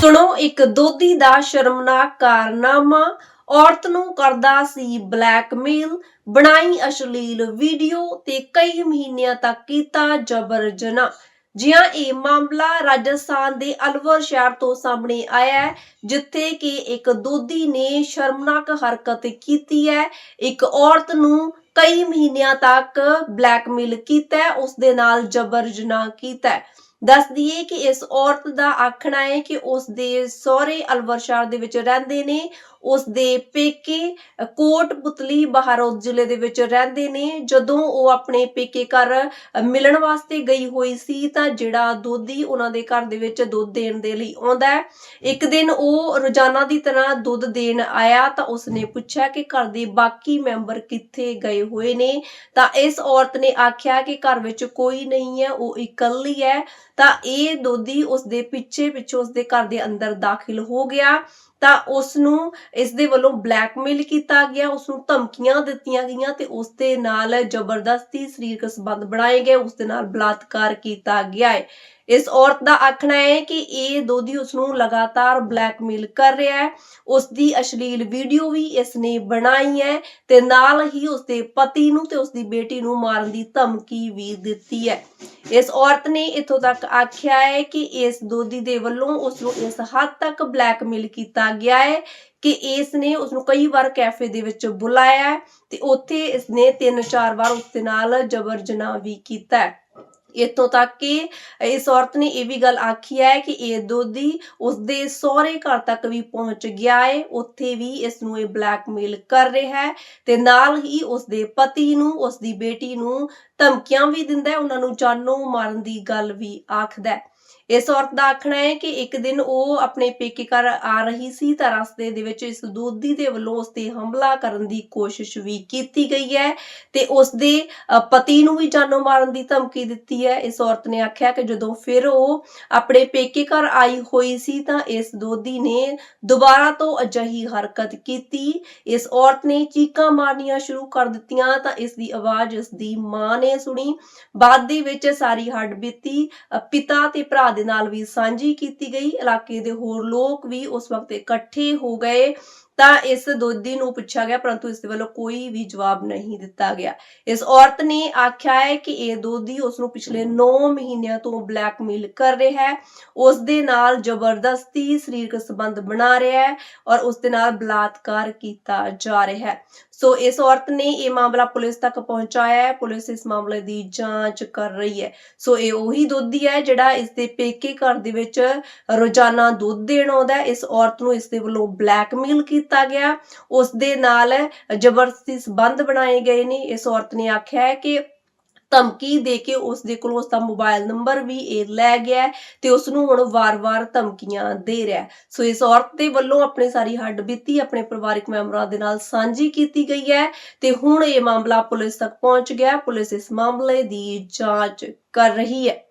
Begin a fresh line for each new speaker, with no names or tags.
ਸੁਣੋ, ਇੱਕ ਦੋਧੀ ਦਾ ਸ਼ਰਮਨਾਕ ਕਾਰਨਾਮਾ। ਔਰਤ ਨੂੰ ਕਰਦਾ ਸੀ ਬਲੈਕਮੇਲ। ਬਣਾਈ ਅਸ਼ਲੀਲ ਵੀਡੀਓ ਤੇ ਕਈ ਮਹੀਨਿਆਂ ਤੱਕ ਕੀਤਾ ਜਬਰ ਜਨਾਹ। ਜੀ ਇਹ ਮਾਮਲਾ ਰਾਜਸਥਾਨ ਦੇ ਅਲਵਰ ਸ਼ਹਿਰ ਤੋਂ ਸਾਹਮਣੇ ਆਇਆ ਹੈ, ਜਿੱਥੇ ਕਿ ਇੱਕ ਦੋਧੀ ਨੇ ਸ਼ਰਮਨਾਕ ਹਰਕਤ ਕੀਤੀ ਹੈ। ਇੱਕ ਔਰਤ ਨੂੰ ਕਈ ਮਹੀਨਿਆਂ ਤੱਕ ਬਲੈਕਮੇਲ ਕੀਤਾ ਹੈ, ਉਸ ਦੇ ਨਾਲ ਜਬਰ ਜਨਾਹ ਕੀਤਾ ਹੈ। ਦੱਸ ਦਈਏ ਕਿ ਇਸ ਔਰਤ ਦਾ ਆਖਣਾ ਹੈ ਕਿ ਉਸ ਦੇ ਸਹੁਰੇ ਅਲਵਰ ਸ਼ਹਿਰ ਦੇ ਵਿੱਚ ਰਹਿੰਦੇ ਨੇ। ਉਸ ਦੇ ਪੇਕੇ ਕੋਟ ਪੁਤਲੀ ਬਹਾਰੋਦ ਜ਼ਿਲ੍ਹੇ ਦੇ ਵਿੱਚ ਰਹਿੰਦੇ ਨੇ। ਜਦੋਂ ਉਹ ਆਪਣੇ ਪੇਕੇ ਘਰ ਮਿਲਣ ਵਾਸਤੇ ਗਈ ਹੋਈ ਸੀ, ਤਾਂ ਜਿਹੜਾ ਦੋਧੀ ਉਹਨਾਂ ਦੇ ਘਰ ਦੇ ਵਿੱਚ ਦੁੱਧ ਦੇਣ ਦੇ ਲਈ ਆਉਂਦਾ ਹੈ। ਇੱਕ ਦਿਨ ਉਹ ਰੋਜ਼ਾਨਾ ਦੀ ਤਰ੍ਹਾਂ ਦੁੱਧ ਦੇਣ ਆਇਆ, ਤਾਂ ਉਸਨੇ ਪੁੱਛਿਆ ਕਿ ਘਰ ਦੇ ਬਾਕੀ ਮੈਂਬਰ ਕਿੱਥੇ ਗਏ ਹੋਏ ਨੇ? ਤਾਂ ਇਸ ਔਰਤ ਨੇ ਆਖਿਆ ਕਿ ਘਰ ਵਿੱਚ ਕੋਈ ਨਹੀਂ ਹੈ, ਉਹ ਇਕੱਲੀ ਹੈ। ਤਾਂ ਇਹ ਦੋਧੀ ਉਸ ਦੇ ਪਿੱਛੇ ਪਿੱਛੇ ਉਸ ਦੇ ਘਰ ਦੇ ਅੰਦਰ ਦਾਖਲ ਹੋ ਗਿਆ। ਤਾਂ ਉਸ ਨੂੰ ਇਸ ਦੇ ਵੱਲੋਂ ਬਲੈਕਮੇਲ ਕੀਤਾ ਗਿਆ ਉਸ ਨੂੰ ਧਮਕੀਆਂ ਦਿੱਤੀਆਂ ਗਈਆਂ ਤੇ ਉਸ ਦੇ ਨਾਲ ਜ਼ਬਰਦਸਤੀ ਸਰੀਰਕ ਸੰਬੰਧ ਬਣਾਏ ਗਏ ਉਸ ਦੇ ਨਾਲ ਬਲਾਤਕਾਰ ਕੀਤਾ ਗਿਆ ਹੈ। ਇਸ ਔਰਤ ਦਾ ਆਖਣਾ ਹੈ ਕਿ ਇਹ ਦੋਧੀ ਉਸ ਨੂੰ ਲਗਾਤਾਰ ਬਲੈਕਮੇਲ ਕਰ ਰਿਹਾ ਹੈ। ਉਸ ਦੀ ਅਸ਼ਲੀਲ ਵੀਡੀਓ ਵੀ ਇਸ ਨੇ ਬਣਾਈ ਹੈ ਤੇ ਨਾਲ ਹੀ ਉਸ ਦੇ ਪਤੀ ਨੂੰ ਤੇ ਉਸ ਦੀ ਬੇਟੀ ਨੂੰ ਮਾਰਨ ਦੀ ਧਮਕੀ ਵੀ ਦਿੱਤੀ ਹੈ। ਇਸ ਔਰਤ ਨੇ ਇਥੋਂ ਤੱਕ ਆਖਿਆ ਹੈ ਕਿ ਇਸ ਦੋਧੀ ਦੇ ਵੱਲੋਂ ਉਸ ਨੂੰ ਇਸ ਹੱਦ ਤੱਕ ਬਲੈਕਮੇਲ ਕੀਤਾ ਗਿਆ ਹੈ ਕਿ ਇਸ ਨੇ ਉਸ ਨੂੰ ਕਈ ਵਾਰ ਕੈਫੇ ਦੇ ਵਿੱਚ ਬੁਲਾਇਆ ਤੇ ਉੱਥੇ ਇਸ ਨੇ ਤਿੰਨ ਚਾਰ ਵਾਰ ਉਸ ਦੇ ਨਾਲ ਜਬਰ ਜਨਾਹ ਵੀ ਕੀਤਾ ਹੈ। ਇਤੋਂ ਤੱਕ ਕਿ ਇਸ ਔਰਤ ਨੇ ਇਹ ਵੀ ਗੱਲ ਆਖੀ ਹੈ ਕਿ ਇਹ ਦੋਧੀ ਉਸ ਸਹੁਰੇ ਘਰ ਤੱਕ ਵੀ ਪਹੁੰਚ ਗਿਆ ਹੈ ਉੱਥੇ ਵੀ ਇਸ ਨੂੰ ਇਹ ਬਲੈਕਮੇਲ ਕਰ ਰਿਹਾ ਹੈ ਤੇ ਨਾਲ ਹੀ ਉਸਦੇ ਪਤੀ ਨੂੰ, ਉਸਦੀ ਬੇਟੀ ਨੂੰ ਧਮਕੀਆਂ ਵੀ ਦਿੰਦਾ ਹੈ। ਉਹਨਾਂ ਨੂੰ ਜਾਨੋਂ ਮਾਰਨ ਦੀ ਗੱਲ ਵੀ ਆਖਦਾ ਹੈ। ਇਸ ਔਰਤ ਦਾ ਆਖਣਾ ਹੈ ਕਿ ਇੱਕ ਦਿਨ ਉਹ ਆਪਣੇ ਪੇਕੇ ਘਰ ਆ ਰਹੀ ਸੀ ਤਾਂ ਰਸਤੇ ਦੇ ਵਿੱਚ ਇਸ ਦੋਧੀ ਦੇ ਵੱਲੋਂ ਉਸ ਤੇ ਹਮਲਾ ਕਰਨ ਦੀ ਕੋਸ਼ਿਸ਼ ਵੀ ਕੀਤੀ ਗਈ ਹੈ ਤੇ ਉਸ ਦੇ ਪਤੀ ਨੂੰ ਵੀ ਜਾਨੋਂ ਮਾਰਨ ਦੀ ਧਮਕੀ ਦਿੱਤੀ ਹੈ। ਇਸ ਔਰਤ ਨੇ ਆਖਿਆ ਕਿ ਜਦੋਂ ਫਿਰ ਉਹ ਆਪਣੇ ਪੇਕੇ ਘਰ ਆਈ ਹੋਈ ਸੀ ਤਾਂ ਇਸ ਦੋਧੀ ਨੇ ਦੁਬਾਰਾ ਤੋਂ ਅਜਿਹੀ ਹਰਕਤ ਕੀਤੀ। ਇਸ ਔਰਤ ਨੇ ਚੀਕਾਂ ਮਾਰਨੀਆਂ ਸ਼ੁਰੂ ਕਰ ਦਿੱਤੀਆਂ ਤਾਂ ਇਸ ਦੀ ਆਵਾਜ਼ ਇਸ ਦੀ ਮਾਂ ਨੇ ਸੁਣੀ। ਬਾਅਦ ਦੇ ਵਿੱਚ ਸਾਰੀ ਹੱਡ ਬੀਤੀ। ਪਿਤਾ ਤੇ ਭਰਾ ਦੇ ਨਾਲ ਵੀ ਸਾਂਝੀ ਕੀਤੀ ਗਈ। ਇਲਾਕੇ ਦੇ ਹੋਰ ਲੋਕ ਵੀ ਉਸ ਵਕਤ ਇਕੱਠੇ ਹੋ ਗਏ। ਤਾਂ ਇਸ ਦੋਧੀ ਨੂੰ ਪੁੱਛਿਆ ਗਿਆ, ਪਰੰਤੂ ਇਸ ਦੇ ਵੱਲੋਂ ਕੋਈ ਵੀ ਜਵਾਬ ਨਹੀਂ ਦਿੱਤਾ ਗਿਆ। ਇਸ ਔਰਤ ਨੇ ਆਖਿਆ ਹੈ ਕਿ ਇਹ ਦੋਧੀ ਉਸ ਨੂੰ ਪਿਛਲੇ 9 ਮਹੀਨਿਆਂ ਤੋਂ ਬਲੈਕਮੇਲ ਕਰ ਰਿਹਾ ਹੈ। ਉਸ ਦੇ ਨਾਲ ਜ਼ਬਰਦਸਤੀ ਸਰੀਰਕ ਸੰਬੰਧ ਬਣਾ ਰਿਹਾ ਹੈ ਔਰ ਉਸ ਦੇ ਨਾਲ ਬਲਾਤਕਾਰ ਕੀਤਾ ਜਾ ਰਿਹਾ ਹੈ। ਸੋ ਇਸ ਔਰਤ ਨੇ ਇਹ ਮਾਮਲਾ ਪੁਲਿਸ ਤੱਕ ਪਹੁੰਚਾਇਆ ਹੈ। ਪੁਲਿਸ ਇਸ ਮਾਮਲੇ ਦੀ ਜਾਂਚ ਕਰ ਰਹੀ ਹੈ। ਸੋ ਇਹ ਉਹੀ ਦੋਧੀ ਹੈ ਜਿਹੜਾ ਇਸ ਦੇ ਪੇਕੇ ਘਰ ਦੇ ਵਿੱਚ ਰੋਜ਼ਾਨਾ ਦੁੱਧ ਦੇਣ ਆਉਂਦਾ ਇਸ ਔਰਤ ਨੂੰ ਇਸ ਦੇ ਵੱਲੋਂ ਬਲੈਕਮੇਲ ਕੀਤਾ ਗਿਆ। ਉਸ ਦੇ ਨਾਲ ਜ਼ਬਰਦਸਤੀ ਸੰਬੰਧ ਬਣਾਏ ਗਏ ਨੇ। ਇਸ ਔਰਤ ਨੇ ਆਖਿਆ ਹੈ ਕਿ ਧਮਕੀ ਦੇ ਕੇ ਉਸ ਦੇ ਕੋਲੋਂ ਉਸ ਦਾ ਮੋਬਾਈਲ ਨੰਬਰ ਵੀ ਇਹ ਲੈ ਗਿਆ ਤੇ ਉਸ ਨੂੰ ਹੁਣ ਵਾਰ-ਵਾਰ ਧਮਕੀਆਂ ਦੇ ਰਿਹਾ ਸੋ ਇਸ ਔਰਤ ਦੇ ਵੱਲੋਂ ਆਪਣੀ ਸਾਰੀ ਹੱਡ ਬੀਤੀ ਆਪਣੇ ਪਰਿਵਾਰਕ ਮੈਂਬਰਾਂ ਦੇ ਨਾਲ ਸਾਂਝੀ ਕੀਤੀ ਗਈ ਹੈ ਤੇ ਹੁਣ ਇਹ ਮਾਮਲਾ ਪੁਲਿਸ ਤੱਕ ਪਹੁੰਚ ਗਿਆ ਪੁਲਿਸ ਇਸ ਮਾਮਲੇ ਦੀ ਜਾਂਚ ਕਰ ਰਹੀ ਹੈ।